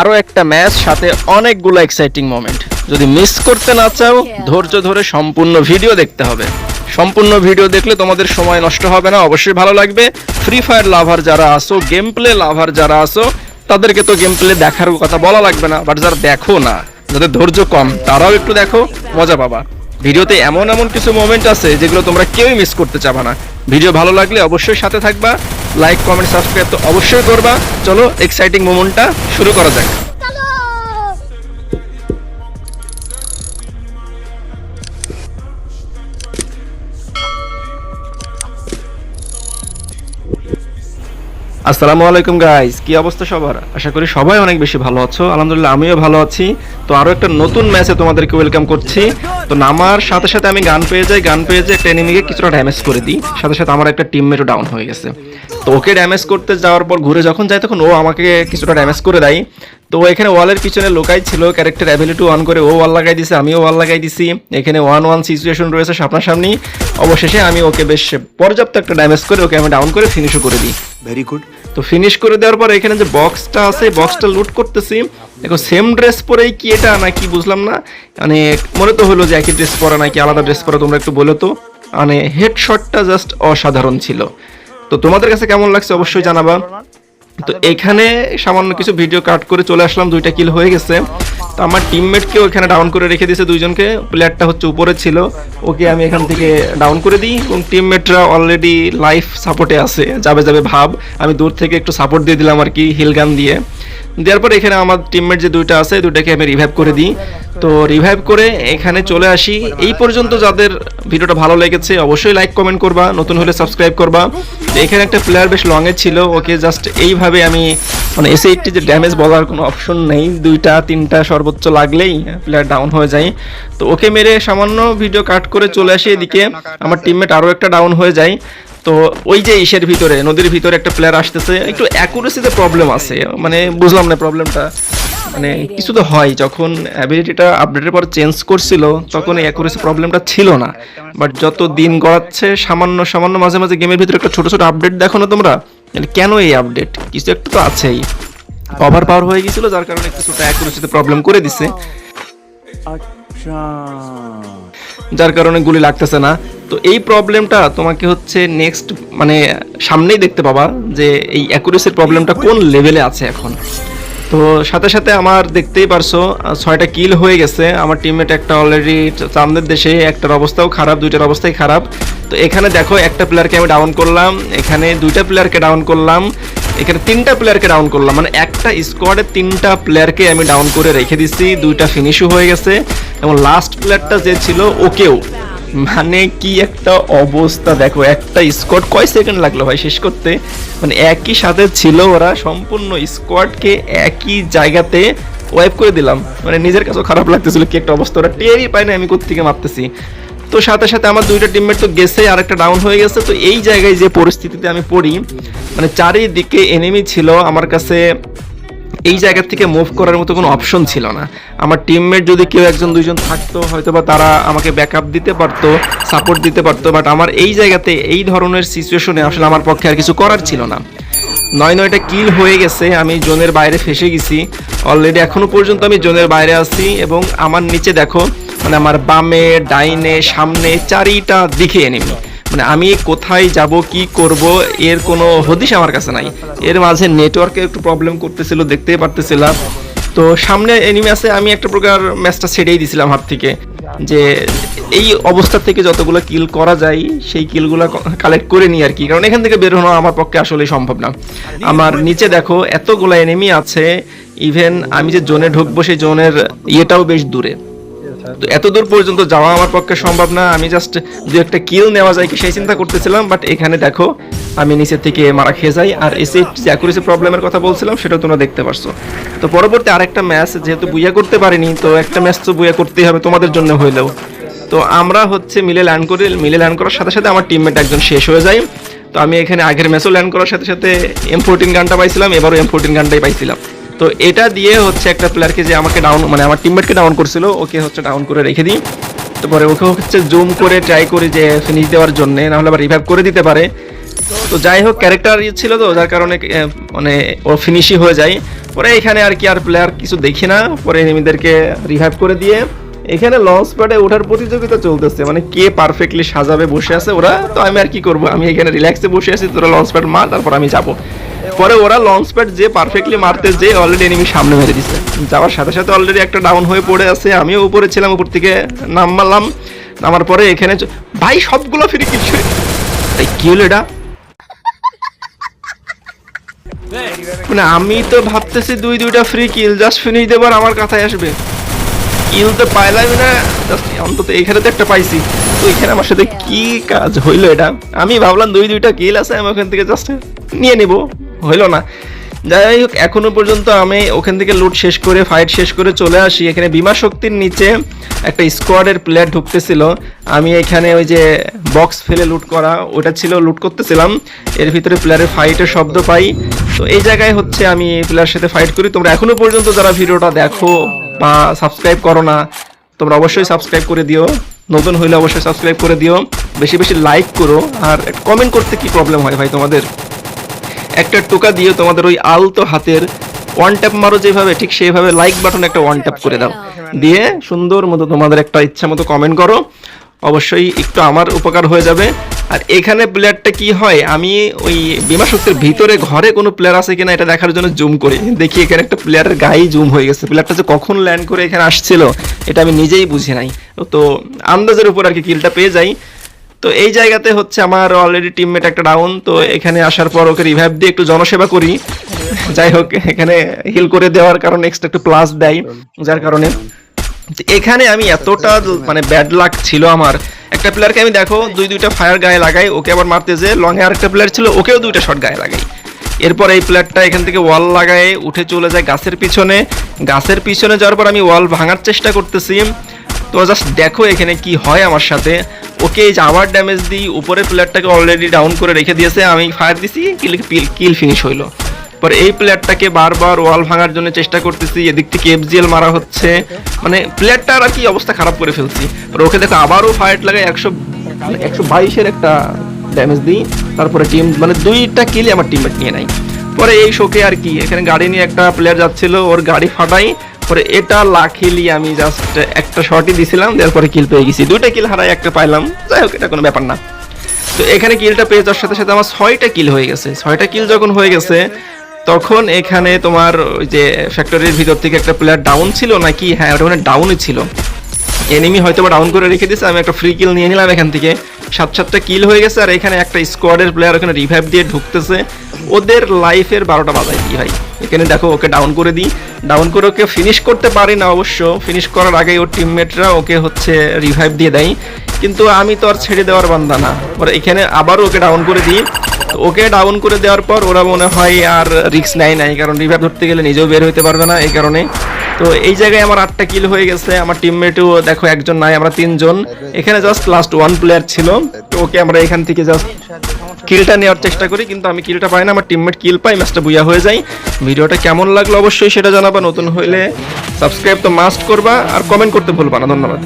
আরও একটা ম্যাচ, সাথে অনেকগুলো এক্সাইটিং মোমেন্ট যদি মিস করতে না চাও, ধৈর্য ধরে সম্পূর্ণ ভিডিও দেখতে হবে। সম্পূর্ণ ভিডিও দেখলে তোমাদের সময় নষ্ট হবে না, অবশ্যই ভালো লাগবে। ফ্রি ফায়ার লাভার যারা আসো গেম প্লে লাভার যারা আসো তাদেরকে তো গেম প্লে দেখার কথা বলা লাগবে না বাট যারা দেখো না, যাদের ধৈর্য কম, তারাও একটু দেখো, মজা পাবা। ভিডিওতে এমন এমন কিছু মোমেন্ট আছে যেগুলো তোমরা কেউই মিস করতে চাবা না। ভিডিও ভালো লাগলে অবশ্যই সাথে থাকবা। লাইক কমেন্ট সাবস্ক্রাইব তো অবশ্যই করবা। চলো এক্সাইটিং মোমেন্টটা শুরু করা যাক। আসসালামু আলাইকুম গাইস কি অবস্থা সবার? আশা করি সবাই অনেক বেশি ভালো আছো। আলহামদুলিল্লাহ, আমিও ভালো আছি। তো আরও একটা নতুন ম্যাচে তোমাদেরকে ওয়েলকাম করছি। তো নামার সাথে সাথে আমি গান পেয়ে যাই। গান পেয়ে যাই, একটা এনিমিকে কিছুটা ড্যামেজ করে দিই। সাথে সাথে আমার একটা টিমমেটও ডাউন হয়ে গেছে। তো ওকে ড্যামেজ করতে যাওয়ার পর ঘুরে যখন যায় তখন ও আমাকে কিছুটা ড্যামেজ করে দেয়। তো এখানে ওয়ালের পিছনে লোকাই ছিল ক্যারেক্টার অ্যাবিলিটি অন করে ও ওয়াল লাগাই দিছে আমিও ওয়াল লাগাই দিছি। এখানে ওয়ান ওয়ান সিচুয়েশন রয়েছে সামনাসামনি। অবশেষে আমি ওকে বেশ পর্যাপ্ত একটা ড্যামেজ করে ওকে আমি ডাউন করে ফিনিশও করে দিই। Very good. তো ফিনিশ করে দেওয়ার পর এখানে যে বক্সটা আছে বক্সটা লুট করতেছি। দেখো সেম ড্রেস পরেই কি এটা নাকি বুঝলাম না। মানে মনে তো হলো যে একই ড্রেস পরা নাকি আলাদা ড্রেস পরা তোমরা একটু বলো তো। মানে হেডশটটা জাস্ট অসাধারণ ছিল। তো তোমাদের কাছে কেমন লাগছে অবশ্যই জানাবা। তো এখানে সামান্য কিছু ভিডিও কাট করে চলে আসলাম, দুইটা কিল হয়ে গেছে। তো আমার টিমমেটকেও এখানে ডাউন করে রেখে দিয়েছে দুইজনকে। প্লেয়ারটা হচ্ছে উপরে ছিল, ওকে আমি এখান থেকে ডাউন করে দিই। এবং টিমমেটরা অলরেডি লাইফ সাপোর্টে আছে, যাবে যাবে ভাব। আমি দূর থেকে একটু সাপোর্ট দিয়ে দিলাম আর কি হিলগান দিয়ে। দেওয়ার পর এখানে আমার টিমমেট যে দুইটা আছে, দুইটাকে আমি রিভাইভ করে দিই। তো রিভাইভ করে এখানে চলে আসি। এই পর্যন্ত যাদের ভিডিওটা ভালো লেগেছে, অবশ্যই লাইক কমেন্ট করবা। নতুন হলে সাবস্ক্রাইব করবা। এখানে একটা প্লেয়ার বেশ লংয়ে ছিল, ওকে জাস্ট এইভাবে আমি মানে এসে একটি যে ড্যামেজ বলার কোনো অপশন নেই। দুইটা, তিনটা সর্বোচ্চ লাগলেই প্লেয়ার ডাউন হয়ে যায়। তো ওকে মেরে সামান্য ভিডিও কাট করে চলে আসি এদিকে। আমার টিমমেট আরও একটা ডাউন হয়ে যায়। তো ওই যে ইসের ভিতরে নদীর ভিতরে একটা প্লেয়ার আসতেছে একটু অ্যাকুরেসিতে প্রবলেম আছে। মানে বুঝলাম না প্রবলেমটা মানে কিছু তো হয় যখন অ্যাবিলিটিটা আপডেটের পর চেঞ্জ করছিল তখন এই অ্যাকুরেসি প্রবলেমটা ছিল না। বাট যত দিন গড়াচ্ছে সামান্য সামান্য মাঝে মাঝে গেমের ভিতরে একটা ছোটো ছোটো আপডেট দেখো না তোমরা? মানে কেন এই আপডেট কিছু একটু তো আছেই। ওভার পাওয়ার হয়ে গেছিল যার কারণে কিছুটা অ্যাকুরেসিতে প্রবলেম করে দিছে। আচ্ছা। যার কারণে গুলি লাগতেছে না। তো এই প্রবলেমটা তোমাকে হচ্ছে নেক্সট মানে সামনেই দেখতে পাবা যে এই অ্যাকুরেসির প্রবলেমটা কোন লেভেলে আছে এখন। তো সাথে সাথে আমার দেখতেই পারছ ছয়টা কিল হয়ে গেছে। আমার টিমমেট একটা অলরেডি চান্দের দেশে, একটার অবস্থাও খারাপ, দুইটার অবস্থাই খারাপ। তো এখানে দেখো একটা প্লেয়ারকে আমি ডাউন করলাম, এখানে দুইটা প্লেয়ারকে ডাউন করলাম, এখানে তিনটা প্লেয়ারকে ডাউন করলাম। মানে একটা স্কোয়াডে তিনটা প্লেয়ারকে আমি ডাউন করে রেখে দিচ্ছি দুইটা ফিনিশও হয়ে গেছে। এবং লাস্ট প্লেয়ারটা যে ছিল ওকেও মানে কি একটা অবস্থা? দেখো, একটা স্কোয়াড কয় সেকেন্ড লাগল ভাই শেষ করতে? মানে একই সাথে ছিল ওরা, সম্পূর্ণ স্কোয়াডকে একই জায়গাতে ওয়াইপ করে দিলাম। মানে নিজের কাছেও খারাপ লাগতেছিল কি একটা অবস্থা। ওরা টেরই পায় না আমি কোথেকে মারতেছি। তো সাথে সাথে আমার দুইটা টিমমেট তো গেছে আর একটা ডাউন হয়ে গেছে। তো এই জায়গায় যে পরিস্থিতিতে আমি পড়ি মানে চারিদিকে এনিমি ছিল। আমার কাছে এই জায়গা থেকে মুভ করার মতো কোনো অপশন ছিল না। আমার টিমমেট যদি কেউ একজন, দুইজন থাকতো হয়তো বা তারা আমাকে ব্যাকআপ দিতে পারতো সাপোর্ট দিতে পারতো বাট আমার এই জায়গাতে এই ধরনের সিচুয়েশনে আসলে আমার পক্ষে আর কিছু করার ছিল না। নয় নয়টা কিল হয়ে গেছে, আমি জোনের বাইরে ফেসে গেছি। অলরেডি এখনও পর্যন্ত আমি জোনের বাইরে আছি এবং আমার নিচে দেখো মানে আমার বামে, ডাইনে, সামনে, চারিটা দিকে এনেমি মানে আমি কোথায় যাব, কি করব, এর কোনো হদিশ আমার কাছে নাই। এর মাঝে নেটওয়ার্কে একটু প্রবলেম করতেছিল, দেখতেই পারতেছিলাম। তো সামনে এনিমি আছে, আমি একটা প্রকার ম্যাচটা ছেড়েই দিছিলাম হাত থেকে। যে এই অবস্থা থেকে যতগুলো কিল করা যায়, সেই কিলগুলো কালেক্ট করে নিই আর কি। কারণ এখান থেকে বের হওয়া আমার পক্ষে আসলে সম্ভব না। আমার নিচে দেখো, এতগুলো এনিমি আছে ইভেন আমি যে জোনে ঢুকবো, সেই জোনের ইয়েটাও বেশ দূরে। তো এত দূর পর্যন্ত যাওয়া আমার পক্ষে সম্ভব না। আমি জাস্ট দু একটা কিল নেওয়া যায় কি সেই চিন্তা করতেছিলাম বাট এখানে দেখো, আমি নিচের থেকে মারা খেয়ে যাই। আর এসে যে অ্যাকুরেসি প্রবলেমের কথা বলছিলাম সেটাও তোমরা দেখতে পারছ। তো পরবর্তী আরেকটা ম্যাচ যেহেতু বুইয়া করতে পারিনি, তো একটা ম্যাচ তো বুইয়া করতেই হবে তোমাদের জন্য হইলেও। তো আমরা হচ্ছে মিলে ল্যান্ড করে, মিলে ল্যান্ড করার সাথে সাথে আমার টিমমেট একজন শেষ হয়ে যায়। তো আমি এখানে আগের ম্যাচও ল্যান্ড করার সাথে সাথে এম ফোরটিন গানটা পাইছিলাম, এবারও এম ফোরটিন গানটাই পাইছিলাম। তো এটা দিয়ে হচ্ছে একটা প্লেয়ারকে যে আমাকে ডাউন মানে আমার টিমমেটকে ডাউন করছিল, ওকে হচ্ছে ডাউন করে রেখে দিই। তারপরে ওকে হচ্ছে জুম করে ট্রাই করি যে ফিনিশ দেওয়ার জন্য নাহলে আবার রিভাইভ করে দিতে পারে। তো যাই হোক ক্যারেক্টার ইয়ে ছিল তো, যার কারণে মানে ও ফিনিশই হয়ে যায়। পরে এখানে আর কি আর প্লেয়ার কিছু দেখি না, পরে এনিমিদেরকে রিভাইভ করে দিয়ে, এখানে লঞ্চ প্যাডে ওঠার প্রতিযোগিতা চলতেছে। মানে কে পারফেক্টলি সাজাবে বসে আছে ওরা, তো আমি আর কি করব? আমি এখানে রিল্যাক্সে বসে আছি, তোরা লঞ্চ প্যাড মার তারপর আমি যাব। পরে ওরা লঞ্চ প্যাড যে পারফেক্টলি মারতে যে অলরেডি এনিমি সামনে মেরে দিছে। যাওয়ার সাথে সাথে অলরেডি একটা ডাউন হয়ে পড়ে আছে, আমিও উপরে ছিলাম, উপর থেকে নামলাম, নামার পরে এখানে ভাই, সবগুলো ফ্রি কিছু এই, কি হলো এটা? মানে আমি তো ভাবতেছি দুই দুইটা ফ্রি কিল জাস্ট ফিনিশ দেবার আমার কথায় আসবে। কিল তো পাইলামই না জাস্ট অন্তত এখানে তো একটা পাইছি। তো এখানে আমার সাথে কি কাজ হইল এটা? আমি ভাবলাম দুই দুইটা কিল আছে, আমি ওখান থেকে জাস্ট নিয়ে নিব। হইল না। যাই হোক, এখনও পর্যন্ত আমি ওখান থেকে লুট শেষ করে ফাইট শেষ করে চলে আসি। এখানে বিমা শক্তির নিচে একটা স্কোয়াডের প্লেয়ার ঢুকতেছিল। আমি এখানে ওই যে বক্স ফেলে লুট করা, ওটা ছিল লুট করতেছিলাম। এর ভিতরে প্লেয়ারের ফাইটের শব্দ পাই। তো এই জায়গায় হচ্ছে আমি প্লেয়ারের সাথে ফাইট করি। তোমরা এখনও পর্যন্ত যারা ভিডিওটা দেখো বা সাবস্ক্রাইব করো না, তোমরা অবশ্যই সাবস্ক্রাইব করে দিও। নতুন হইলে অবশ্যই সাবস্ক্রাইব করে দিও। বেশি বেশি লাইক করো। আর কমেন্ট করতে কি প্রবলেম হয় ভাই তোমাদের? একটা টোকা দিয়ে তোমাদের ওই আলতো হাতের ওয়ান ট্যাপ মারো যেভাবে, ঠিক সেইভাবে লাইক বাটন একটা ওয়ান ট্যাপ করে দাও। দিয়ে সুন্দর মতো তোমাদের একটা ইচ্ছা মতো কমেন্ট করো। অবশ্যই একটু আমার উপকার হয়ে যাবে। আর এখানে প্লেয়ারটা কি হয়, আমি ওই বিমা শক্তির ভিতরে ঘরে কোনো প্লেয়ার আছে কিনা এটা দেখার জন্য জুম করি। দেখি এখানে একটা প্লেয়ারের গায়ে জুম হয়ে গেছে। প্লেয়ারটা যে কখন ল্যান্ড করে এখানে আসছিল, এটা আমি নিজেই বুঝি নাই। তো আন্দাজের উপর আর কি কিলটা পেয়ে যাই। তো এই জায়গাতে হচ্ছে আমার অলরেডি টিমমেট একটা ডাউন তো এখানে আসার পর ওকে রিভাইভ দিয়ে একটু জনসেবা করি। যাই হোক এখানে হিল করে দেওয়ার কারণে এক্সট্রা একটু প্লাস দেয় যার কারণে। তো এখানে আমি এতটা মানে ব্যাড লাক ছিল আমার। একটা প্লেয়ারকে আমি দেখো দুই দুইটা ফায়ার গায়ে লাগাই ওকে আবার মারতে যে লং এ আরেকটা প্লেয়ার ছিল ওকেও দুইটা শট গায়ে লাগাই। এরপর এই প্লেয়ারটা এখান থেকে ওয়াল লাগায় উঠে চলে যায় গাছের পিছনে। গাছের পিছনে যাওয়ার পর আমি ওয়াল ভাঙার চেষ্টা করতেছি। তো জাস্ট দেখো এখানে কি হয় আমার সাথে। ওকে যে আবার ড্যামেজ দিই, উপরের প্লেয়ারটাকে অলরেডি ডাউন করে রেখে দিয়েছে, আমি ফায়ার দিছি কিল কিল ফিনিশ হইল। পরে এই প্লেয়ারটাকে বারবার ওয়াল ভাঙার জন্য চেষ্টা করতেছি, এদিক থেকে এফজিএল মারা হচ্ছে। মানে প্লেয়ারটার আর কি অবস্থা খারাপ করে ফেলছি। পরে ওকে দেখো আবারও ফাইট লাগে একশো একশো বাইশের একটা ড্যামেজ দিই। তারপরে টিম মানে দুইটা কিলে আমার টিমমেট নিয়ে নাই পরে এই শোকে আর কি, এখানে গাড়ি নিয়ে একটা প্লেয়ার যাচ্ছিল, ওর গাড়ি ফাটাই পরে এটা লাখিলি আমি জাস্ট একটা শটই দিছিলাম তারপরে কিল পেয়ে গেছি। দুইটা কিল হারাই একটা পাইলাম। যাই হোক, এটা কোনো ব্যাপার না। তো এখানে কিলটা পেয়ে যাওয়ার সাথে সাথে আমার ছয়টা কিল হয়ে গেছে। ছয়টা কিল যখন হয়ে গেছে, তখন এখানে তোমার ওই যে ফ্যাক্টরির ভিতর থেকে একটা প্লেয়ার ডাউন ছিল নাকি? হ্যাঁ ওটা মানে ডাউনই ছিল। এনিমি হয়তো বা ডাউন করে রেখে দিয়েছে, আমি একটা ফ্রি কিল নিয়ে নিলাম এখান থেকে। সাত সাতটা কিল হয়ে গেছে, আর এখানে একটা স্কোয়াডের প্লেয়ার ওখানে রিভাইভ দিয়ে ঢুকতেছে। ওদের লাইফের বারোটা বাজায়। দিই ভাই? এখানে দেখো, ওকে ডাউন করে দিই। ডাউন করে ওকে ফিনিশ করতে পারি না অবশ্য। ফিনিশ করার আগেই ওর টিমমেটরা ওকে হচ্ছে রিভাইভ দিয়ে দেয়। কিন্তু আমি তো আর ছেড়ে দেওয়ার বান্দা না। ওরা এখানে আবারও ওকে ডাউন করে দিই। ওকে ডাউন করে দেওয়ার পর ওরা মনে হয় আর রিস্ক নেয় নাই। কারণ রিভাইভ ধরতে গেলে নিজেও বের হতে পারবে না এই কারণে। তো এই জায়গায় আমার আটটা কিল হয়ে গেছে। আমার টিমমেটও দেখো একজন নাই, আমরা তিনজন। এখানে জাস্ট লাস্ট ওয়ান প্লেয়ার ছিল। তো ওকে আমরা এখান থেকে জাস্ট কিলটা নেওয়ার চেষ্টা করি, কিন্তু আমি কিলটা পাই না, আমার টিমমেট কিল পাই ম্যাচটা বুয়া হয়ে যায়। ভিডিওটা কেমন লাগল অবশ্যই সেটা জানাবা, নতুন হইলে সাবস্ক্রাইব তো মাস্ট করবা, আর কমেন্ট করতে ভুলবা না, ধন্যবাদ।